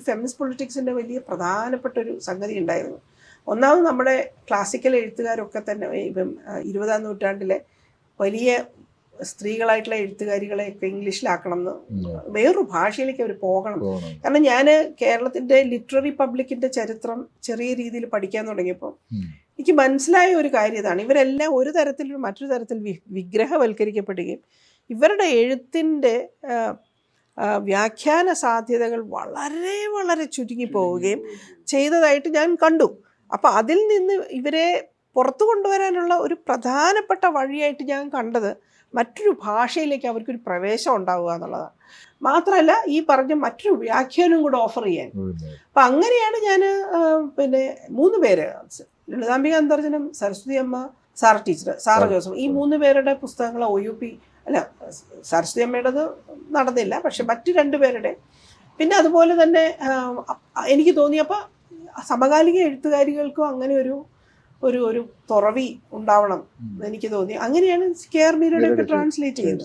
ഒരു ഫെമിനിസ്റ്റ് പൊളിറ്റിക്സിന്റെ വലിയ പ്രധാനപ്പെട്ട ഒരു സംഗതി ഉണ്ടായിരുന്നു ഒന്നാമത് നമ്മുടെ ക്ലാസിക്കൽ എഴുത്തുകാരൊക്കെ തന്നെ ഇപ്പം ഇരുപതാം നൂറ്റാണ്ടിലെ വലിയ സ്ത്രീകളായിട്ടുള്ള എഴുത്തുകാരികളെ ഒക്കെ ഇംഗ്ലീഷിലാക്കണം എന്ന് വേറൊരു ഭാഷയിലേക്ക് അവർ പോകണം. കാരണം ഞാൻ കേരളത്തിന്റെ ലിറ്റററി പബ്ലിക്കിന്റെ ചരിത്രം ചെറിയ രീതിയിൽ പഠിക്കാൻ തുടങ്ങിയപ്പോൾ. എനിക്ക് മനസ്സിലായ ഒരു കാര്യം ഇതാണ്. ഇവരെല്ലാം ഒരു തരത്തിൽ മറ്റൊരു തരത്തിൽ വി- വിഗ്രഹവൽക്കരിക്കപ്പെടുകയും ഇവരുടെ എഴുത്തിന്റെ വ്യാഖ്യാന സാധ്യതകൾ വളരെ വളരെ ചുരുങ്ങി പോവുകയും ചെയ്തതായിട്ട് ഞാൻ കണ്ടു. അപ്പോൾ അതിൽ നിന്ന് ഇവരെ പുറത്തു കൊണ്ടുവരാനുള്ള ഒരു പ്രധാനപ്പെട്ട വഴിയായിട്ട് ഞാൻ കണ്ടത് മറ്റൊരു ഭാഷയിലേക്ക് അവർക്കൊരു പ്രവേശം ഉണ്ടാവുക എന്നുള്ളതാണ്. മാത്രമല്ല ഈ പറഞ്ഞ മറ്റൊരു വ്യാഖ്യാനം കൂടെ ഓഫർ ചെയ്യാൻ. അപ്പം അങ്ങനെയാണ് ഞാൻ പിന്നെ മൂന്ന് പേര് ലളിതാംബിക അന്തർജനം സരസ്വതി അമ്മ സാർ ടീച്ചർ സാറ ജോസഫ് ഈ മൂന്ന് പേരുടെ പുസ്തകങ്ങൾ ഒ യു പി അല്ല സരസ്വതി അമ്മയുടേത് നടന്നില്ല. പക്ഷെ മറ്റു രണ്ടുപേരുടെ പിന്നെ അതുപോലെ തന്നെ എനിക്ക് തോന്നിയപ്പോൾ സമകാലിക എഴുത്തുകാരികൾക്കും അങ്ങനെ ഒരു ഒരു ഒരു തുറവി ഉണ്ടാവണം എനിക്ക് തോന്നി. അങ്ങനെയാണ് കെ ആർ മീരയുടെ ഒക്കെ ട്രാൻസ്ലേറ്റ് ചെയ്യുന്നത്.